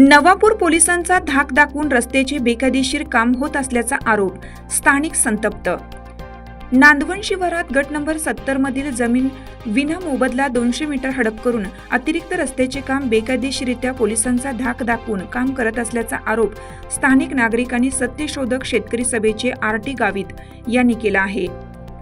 नवापूर पोलिसांचा धाक दाखवून रस्त्याचे बेकायदेशीर काम होत असल्याचा आरोप स्थानिक संतप्त. नांदवण शिवारात गट नंबर सत्तर मधील जमीन विना मोबदला दोनशे मीटर हडप करून अतिरिक्त रस्त्याचे काम बेकायदेशीरित्या पोलिसांचा धाक दाखवून काम करत असल्याचा आरोप स्थानिक नागरिकांनी सत्यशोधक शेतकरी सभेचे आर टी गावित यांनी केला आहे.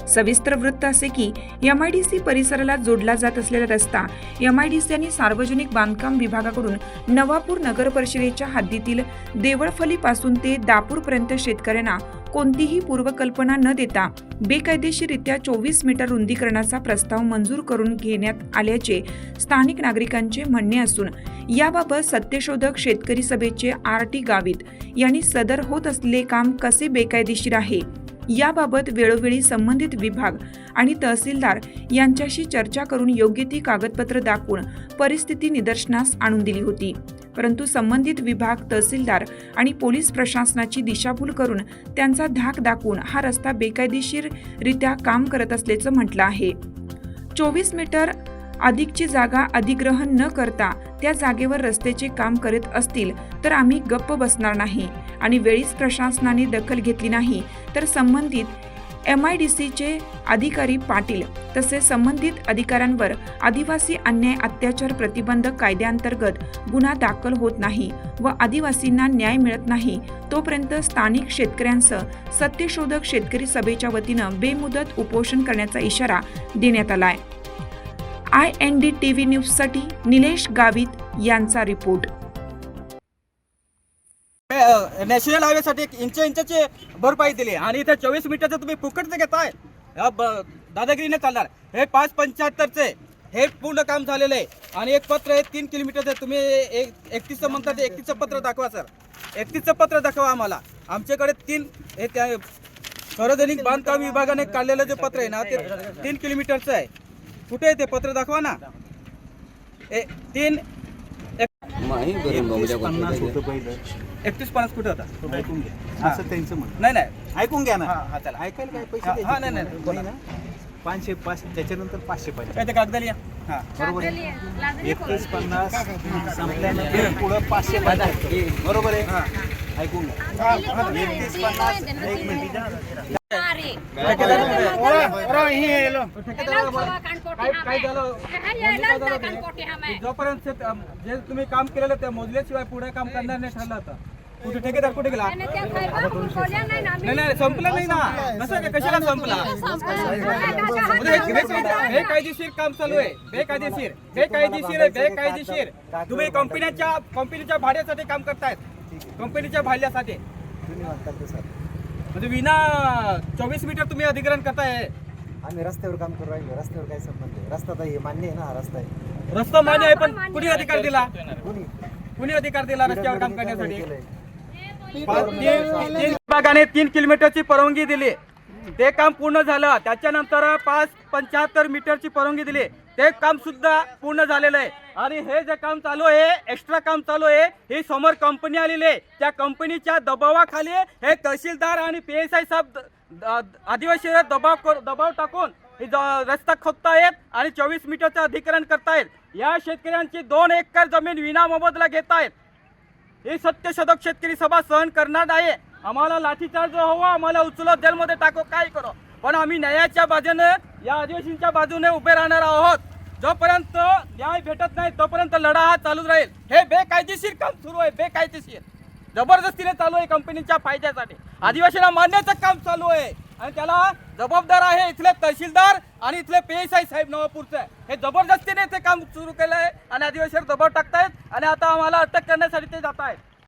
सविस्तर वृत्त असे की यम आय डी सी परिसराला जोडला जात असलेला रस्ता एमआयडीसी आणि सार्वजनिक बांधकाम विभागाकडून नवापूर नगर परिषदेच्या हद्दीतील देवळफलीपासून ते दापूरपर्यंत शेतकऱ्यांना कोणतीही पूर्वकल्पना न देता बेकायदेशीरित्या चोवीस मीटर रुंदीकरणाचा प्रस्ताव मंजूर करून घेण्यात आल्याचे स्थानिक नागरिकांचे म्हणणे असून याबाबत सत्यशोधक शेतकरी सभेचे आर टी गावित यांनी सदर होत असलेले काम कसे बेकायदेशीर आहे? याबाबत वेळोवेळी संबंधित विभाग आणि तहसीलदार यांच्याशी चर्चा करून योग्य ती कागदपत्र दाखवून परिस्थिती निदर्शनास आणून दिली होती. परंतु संबंधित विभाग तहसीलदार आणि पोलीस प्रशासनाची दिशाभूल करून त्यांचा धाक दाखवून हा रस्ता बेकायदेशीररित्या काम करत असल्याचं म्हटलं आहे. चोवीस मीटर अधिकची जागा अधिग्रहण न करता त्या जागेवर रस्त्याचे काम करत असतील तर आम्ही गप्प बसणार नाही आणि वेळीच प्रशासनाने दखल घेतली नाही तर संबंधित एम आय डी सीचे अधिकारी पाटील तसेच संबंधित अधिकाऱ्यांवर आदिवासी अन्याय अत्याचार प्रतिबंधक कायद्याअंतर्गत गुन्हा दाखल होत नाही व आदिवासींना न्याय मिळत नाही तोपर्यंत स्थानिक शेतकऱ्यांसह सत्यशोधक शेतकरी सभेच्या वतीनं बेमुदत उपोषण करण्याचा इशारा देण्यात आला आहे I N D T V न्यूजसाठी निलेश गावित यांचा रिपोर्ट. नॅशनल हायवेसाठी एक इंच इंचाचे भरपाई दिली आणि इथे चोवीस मीटरचं तुम्ही फुकटचं घेताय. या ब- दादागिरीने चालणार. हे पाच पंच्याहत्तरचे हे पूर्ण काम झालेलं आहे. आणि एक पत्र आहे तीन किलोमीटरचं. तुम्ही एक एकतीसचं म्हणता एकतीसचं पत्र दाखवा सर. एकतीसचं पत्र दाखवा आम्हाला. आमच्याकडे तीन हे त्या सार्वजनिक बांधकाम विभागाने काढलेलं जे पत्र आहे ना ते तीन किलोमीटरचं आहे. कुठे आहे ते पत्र दाखवा ना. ए तीन पन्नास होतं पहिलं. एकतीस पन्नास कुठे होता? तो ऐकून घ्या. असं त्यांचं म्हणणं. नाही नाही. ऐकून घ्या ना. हा, हा, चला. ऐकायला काय पैसे हा, द्यायचे हा, नाही, नाही, तुम्हाला? बोला. नाही ना? पाचशे पाच त्याच्यानंतर पाचशे पाच काय ते कागद लिहा हा. बरोबर आहे? एकतीस पन्नास संपल्यानंतर पुढं पाचशे पाच बरोबर आहे? ऐकून घ्या. एकतीस पन्नास एक मिनिट. जोपर्यंत जे तुम्ही काम केलेलं ते मोजल्याशिवाय पुढे काम करणार नाही ठरलं होतं. कुठे ठेकेदार कुठे गेला? नाही नाही संपलं नाही ना. कसं काय कशाला संपला. हे- कायदेशीर काम चालू आहे. बेकायदेशीर. बेकायदेशीर आहे बेकायदेशीर. तुम्ही कंपन्याच्या कंपनीच्या भाड्यासाठी काम करतायत. कंपनीच्या भाड्यासाठी. म्हणजे विना चोवीस मीटर तुम्ही अधिग्रहण करताय. आम्ही रस्त्यावर काम करू राहिलो रस्त्यावर काय संबंध आहे रस्ता तर हे मान्य आहे ना हा रस्ता आहे. रस्ता मान्य आहे पण कुणी अधिकार दिला? कोणी? कुणी अधिकार दिला रस्त्यावर काम करण्यासाठी? केलंय? पाच- तीन तीन विभागाने तीन किलोमीटरची परवानगी दिली. ते काम पूर्ण झालं. त्याच्यानंतर पाच पंच्याहत्तर मीटरची परवानगी दिली. ते काम सुद्धा पूर्ण झालेलं आहे. आणि हे जे काम चालू आहे एक्स्ट्रा काम चालू आहे ही समोर कंपनी आलेली आहे. त्या कंपनीच्या दबावाखाली हे तहसीलदार आणि पी एस आय साहेब द- आदिवासी दबाव कर- दबाव टाकून ज- रस्ता खोदतायत आणि चोवीस मीटरचं अधिकरण करतायत. या शेतकऱ्यांची दोन एकर जमीन विना मोबदला घेत आहेत ही सत्यशोधक शेतकरी सभा सहन करणार नाही. आम्हाला लाठीचार्ज हवा आम्हाला उचलत जेलमध्ये टाको काय करो. पण आम्ही न्यायाच्या बाजूने या आदिवासींच्या बाजूने उभे राहणार आहोत. जोपर्यंत न्याय भेटत नाही तोपर्यंत लढा हा चालूच राहील. हे बेकायदेशीर काम सुरू आहे बेकायदेशीर. जबरदस्तीने चालू आहे कंपनीच्या फायद्यासाठी. आदिवासींना मारण्याचं काम चालू आहे. आणि त्याला जबाबदार आहे इथले तहसीलदार आणि इथले पी साहेब नवापूरचे. हे जबरदस्तीने ते काम सुरू केलं आहे आणि आदिवासीवर दबाव टाकतायत आणि आता आम्हाला अटक करण्यासाठी ते जात आहेत